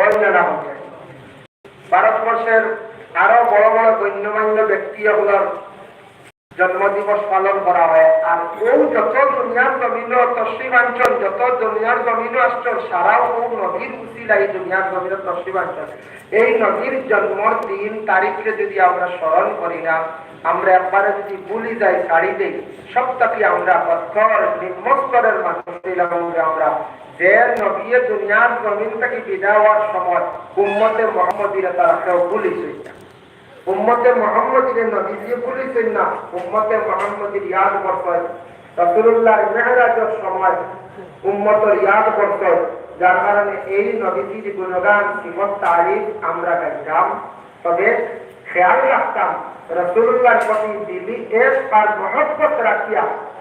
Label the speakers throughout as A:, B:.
A: বর্ণনা হচ্ছে ভারতবর্ষের আরও বড় বড় গণ্যমান্য ব্যক্তি ব্যক্তিগুলোর জন্মদিবস পালন করা হয়। আর ও যত দুনিয়ার জমিন তসিবাঞ্চল যত দুনিয়ার জমিন আসছল সারাও ও নদীর উচিলা এই দুনিয়ার জমিন তসিবাঞ্চল এই নদীর জন্মর দিন তারিখে যদি আমরা স্মরণ করি না, আমরা একবারে যদি ভুলি যাই ছাড়ি দেই, সবটাকে আমরা বদ্ধর নিম্নস্তরের মানুষ আমরা। যে নবী দুনিয়ার জমিন থেকে বিদায় হওয়ার সময় উম্মতে মোহাম্মদীরা তারা কেউ ভুলিছে উম্মতে মোহাম্মদের নবী দিয়ে বলেছেন না, উম্মতে মোহাম্মদের ইয়াদ করতেন মেহরাজের সময় উম্মতর ইয়াদ করতেন যার কারণে এই নবীজির গুণগান শ্রীমত তারিফ আমরা গাইতাম তবে খেয়াল রাখতাম রসুল্লাহর প্রতি দিলি এক আর মহব্বত রাখিয়া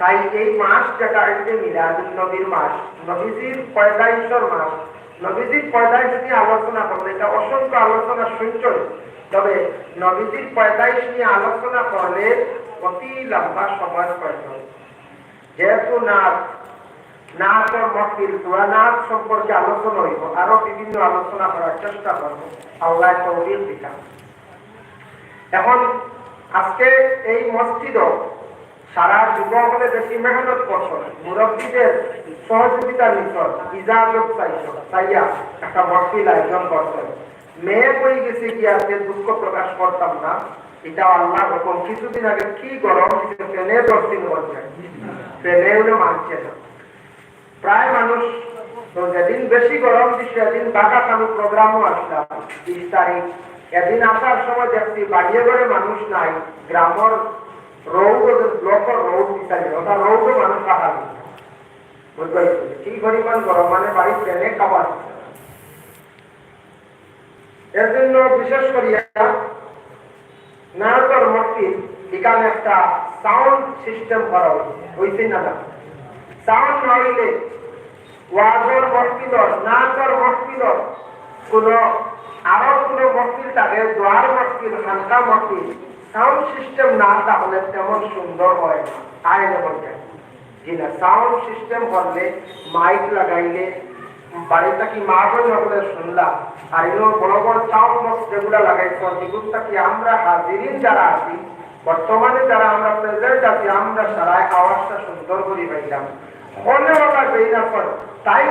A: তাই এই মাস যেটা হচ্ছে মিলাদুল নবীর মাস। নবীজির মাস। নবীজির আলোচনা এটা অসংখ্য আলোচনা তবে নবীজির পয়দাইশ নিয়ে আলোচনা করলে অতি লম্বা সময় যেহেতু নাচ নাচ ও নাচ সম্পর্কে আলোচনা হইব, আরও বিভিন্ন আলোচনা করার চেষ্টা করব। আল্লাহ তৌরির দিকা এখন আজকে এই মসজিদও সারা যুবকলে বেশি মেহনত করছেন। মুরব্বীদের সহযোগিতা নিচ্ছেন ইজাজত চাইছেন চাইয়া একটা মহফিল আয়োজন করছেন মেয়ে বই গেছে কি আজকে দুঃখ প্রকাশ করতাম না এটা আল্লাহ রকম কিছুদিন আগে কি গরম দিচ্ছে ফেনে দশ ফেনে উনি মানছে না। প্রায় মানুষ যেদিন বেশি গরম দিচ্ছে সেদিন বাঘা কানু প্রোগ্রামও আসলাম বিশ তারিখ এদিন আসার সময় দেখছি বাড়িয়ে ঘরে মানুষ নাই। গ্রামের রৌদ ব্লকর রৌদ বিচারি ওটা রৌদ মানুষ কাটা বুঝতে কি পরিমাণ গরম? মানে বাড়ি ট্রেনে খাবার এর জন্য বিশেষ করিয়া নারকর মসজিদ এখানে একটা সাউন্ড সিস্টেম করা হয়েছে। না সাউন্ড না হইলে ওয়াজর মসজিদ নাচর মসজিদ কোন আরও কোন মসজিদ থাকে, দোয়ার মসজিদ হালকা মসজিদ সাউন্ড সিস্টেম না তাহলে তেমন সুন্দর হয় না। আইনে বলতে? জি সাউন্ড সিস্টেম করলে মাইক লাগাইলে, বাড়িটা কি শুনলাম। আর এগুলো বড় বড় সাউন্ড বক্স যেগুলো লাগাইছ যেগুলো কি আমরা হাজিরিন যারা আছি, বর্তমানে যারা আমরা প্রেজেন্ট আছি, আমরা সারাই আওয়াজটা সুন্দর করে পাইলাম। হওয়া বেই না তাই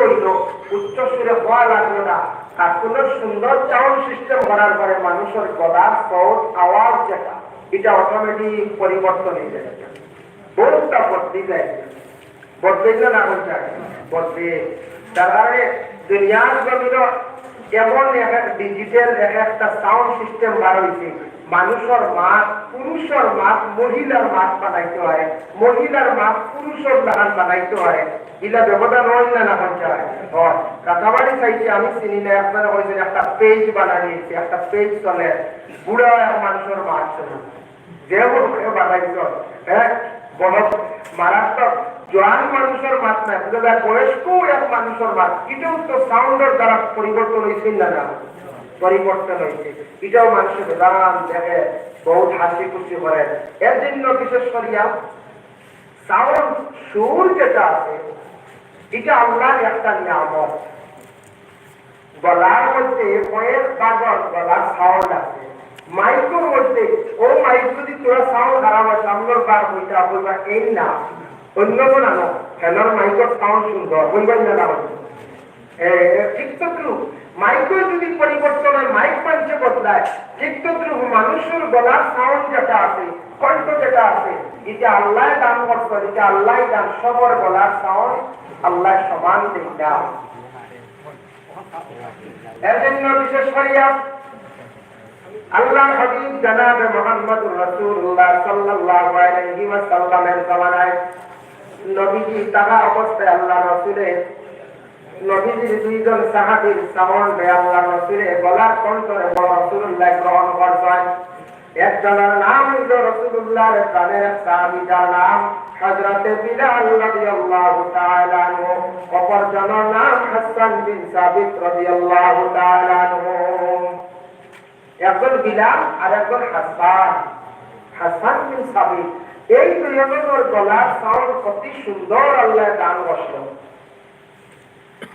A: হইল, উচ্চ সুরে হওয়া লাগল না। সুন্দর সিস্টেম করার পরে মানুষের গলার আওয়াজ যেটা, এটা অটোমেটিক পরিবর্তন হয়ে যায়। বহুটা বদলি যায়। না বদলে? কারণে দুনিয়ার জমিন এমন ডিজিটাল একটা সাউন্ড সিস্টেম বার হয়েছে মানুষের মাত, পুরুষের মাত, মহিলার মাত বানাইতে হয়, মহিলার মাত পুরুষের লাগান বানাইতে হয়। ইলা ব্যবধান হয় না না পঞ্চায়েত আমি চিনি না, আপনারা একটা পেজ বানাইছে একটা পেজ চলে। বুড়া এক মানুষের মাত চলে যে বানাইছ। হ্যাঁ মারাত্মক। জোয়ান মানুষের বুঝা বয়স্ক এক মানুষের মাত এটাও তো সাউন্ডের দ্বারা পরিবর্তন হয়েছে না না? পরিবর্তন হয়েছে। এটাও মানুষের বেদান দেখে বহুত হাসি খুশি করে। এর জন্য বিশেষ করিয়া সাউন্ড সুর যেটা আছে এটা আল্লাহর একটা নিয়ামত। গলার মধ্যে কয়েক বাগর গলার সাউন্ড আছে। মাইকের মধ্যে, ও মাইক যদি তোরা সাউন্ড হারাবো সামনের বার বইটা বলবা, এই না, অন্য কোন আনো ফ্যানের মাইকের সাউন্ড সুন্দর, বলবেন না ঠিক তো মাইকের যদি পরিবর্তন হয় মাইক বদলায় মানুষের গলার সাউন্ড যেটা আছে, কণ্ঠ যেটা আছে, এটা আল্লাহ দান করতো এটা আল্লাহ দান, সবর গলার সাউন্ড আল্লাহ সমান করিয়া আল্লাহ হাবিব নবীজির দুইজন সামন গলার রসুল্লাহ গ্রহণ করছেন। একজনের নাম হইল সাহাবী, যার নাম অপরজনের নাম হাসান বিন সাবিত একজন বিলাল আর একজন হাসান। হাসান বিন সাবিত, এই দুজনের গলার সাউন্ড অতি সুন্দর আল্লাহ দান বসল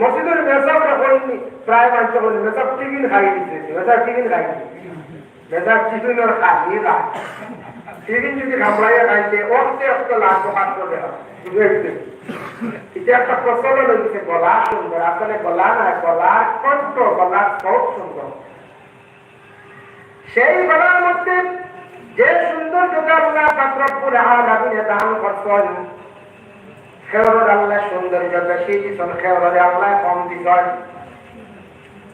A: মসজিদের মেসাবটা করিনি প্রায় মানুষ বলি মেসাব টিফিন খাই দিচ্ছে মেসাব টিফিন খাই মেসাব টিফিনের খাই না টিফিন যদি ঘামড়াইয়া খাইছে অস্তে অস্তে লাগবে পাঁচশো টাকা এটা একটা প্রচলন গেছে গলা সুন্দর। আসলে গলা না গলার কণ্ঠ গলার সব সুন্দর। সেই মধ্যে যে সুন্দর করছেন খেওরের আল্লাহ সৌন্দর্য বেশি দিচ্ছেন খেওরের আল্লাহ কম দিচ্ছেন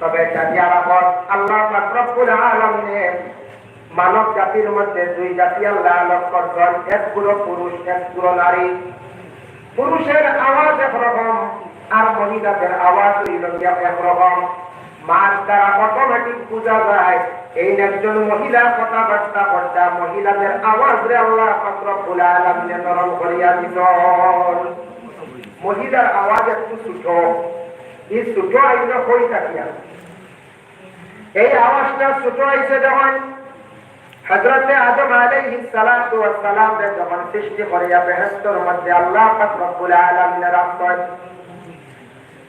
A: তবে আল্লাহ মানব জাতির মধ্যে দুই জাতি আল্লাহ আলোক করছেন, এক পুরো পুরুষ, এক পুরো নারী। পুরুষের আওয়াজ একরকম আর মহিলাদের আওয়াজ একরকম। মাছ দ্বারা অটোমেটিক যায়। এই একজন কথাবার্তা কর্তা মহিলাদের আওয়াজ আল্লাহ পাত্র ফুলা নরম করিয়া দিত মহিলার আওয়াজ একটু হই থাকিয়া এই আওয়াজটা ছোট আইছে যখন হযরতে আদম আলাইহিস সালাতু ওয়াস সালাম যখন সৃষ্টি করিয়া বেহেশতের মধ্যে আল্লাহ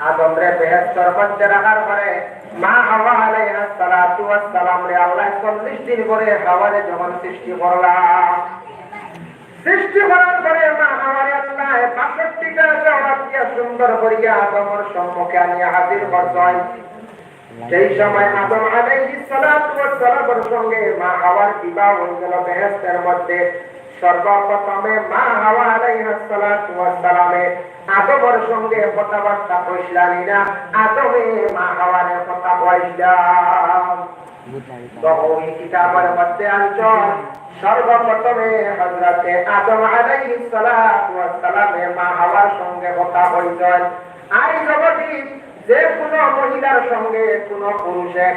A: আদম রে বেহেশতের মধ্যে রাখার পরে মা হাওয়া আলাইহিস সালাতু ওয়াস সালাম রে আল্লাহ 40 দিন করে হাওয়ারে যখন সৃষ্টি করলাম সৃষ্টি করার পরে মা হাওয়ারে আল্লাহ 65 টা জবাব দিয়া সুন্দর করিয়া আদমের সম্মুখে আনিয়া হাজির করছেন। সেই সময় আদম আলাইহিস সালামের সঙ্গে মা হাওয়ার বিবাহ হয়েছিল বেহেশতের মধ্যে। সর্বপ্রথমে মা হাওয়া আদমের সঙ্গে কথাবার্তা না আদমে মা কথা সর্বপ্রথমে আদম মা সঙ্গে কথা যে কোনো মহিলার সঙ্গে কোনো পুরুষে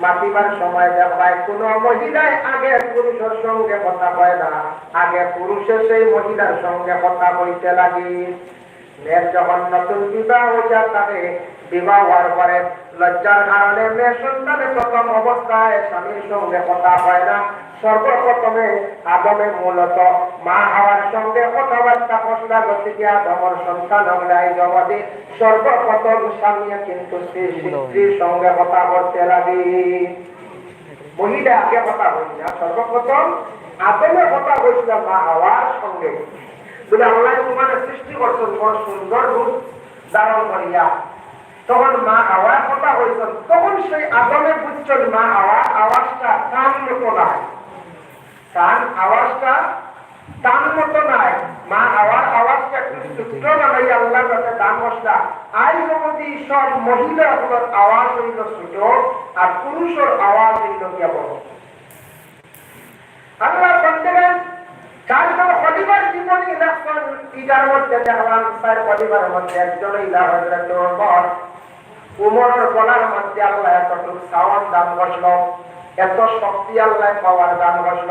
A: মাতিবার সময় দেখায় কোন মহিলায় আগে পুরুষের সঙ্গে কথা কয় না। আগে পুরুষের সেই মহিলার সঙ্গে কথা বলতে লাগে। মেয়ের যখন নতুন বিবাহ থাকে বিবাহ হওয়ার পরে লজ্জার কারণে মেয়ে সন্তানের প্রথম অবস্থায় স্বামীর সঙ্গে কথা হয় না। সর্বপ্রথমে আদমে মূলত মা হওয়ার সঙ্গে কথাবার্তা কষলা গতিকে আদমর সন্তান হলাই জগতে সর্বপ্রথম স্বামী কিন্তু স্ত্রীর সঙ্গে কথা বলতে লাগে। মহিলা আগে কথা হই সর্বপ্রথম আদমে কথা হয়েছিল মা হওয়ার সঙ্গে। বলে আল্লাহ তোমার সৃষ্টি করছেন, বড় সুন্দর রূপ ধারণ করিয়া। তখন মা আওয়াজ কথা হয়েছেন তখন সেই আদমে বুঝছেন মা আওয়াজ আওয়াজটা কান মতো নাই। কান, আওয়াজটা তার মতো নাই। মা আওয়াজ আওয়াজটা একটু ছোট্ট বানাই আল্লাহ কাছে দান বসলা আই জগতি সব মহিলা হলোর আওয়াজ হইল ছোট, আর পুরুষের আওয়াজ হইল কেবল। আল্লাহ বন্ধেরা চার পরিবার জীবনী ইলাকন ইটার মধ্যে দেখলাম তার পরিবারের মধ্যে একজন ইলা হজরত ওমর উমরের গলার মধ্যে আল্লাহ এতটুকু সাওয়ার দান বসল, এত শক্তি আল্লাহ পাওয়ার দান বসল।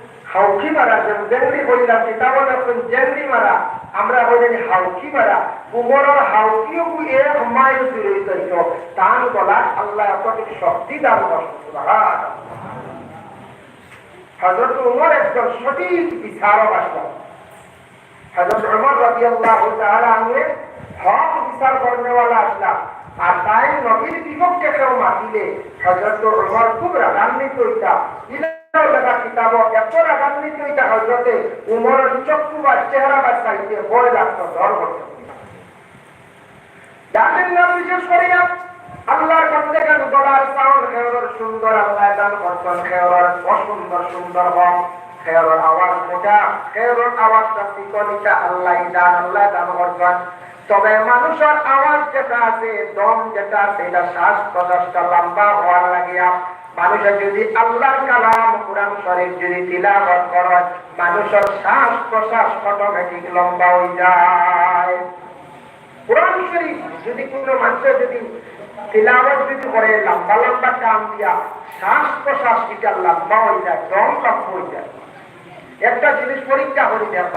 A: হাউকি মারা জেমড়ি বললাম কিতাব লেখেন জেমড়ি মারা। আমরা বলি হাউকি মারা। উমরের হাউকিও এক মাইল দূরে তার গলা আল্লাহ এতটুক শক্তি দান হজরত উমর একজন সঠিক বিচারক আসলাম হজরত উমর হক বিচার আর তাই নবীর বিপক্ষে কেউ মাতিলে হজরত উমর খুব রাগান্বিত হইতা তবে মানুষের আওয়াজ যেটা আছে দম যেটা আছে এটা শ্বাস প্রশ্বাসটা লম্বা হওয়ার লাগিয়া মানুষের যদি আল্লাহর কালাম কোরআন শরীফ যদি তিলাবত করে, মানুষের শ্বাস প্রশ্বাস অটোমেটিক লম্বা হয়ে যায়। কোরআন শরীফ যদি কোনো মানুষের যদি তিলাওয়াত যদি করে, লম্বা লম্বা টান দিয়া শ্বাস প্রশ্বাস এটা লম্বা হয়ে যায়, দম লম্বা হয়ে যায়। একটা জিনিস পরীক্ষা করে দেয়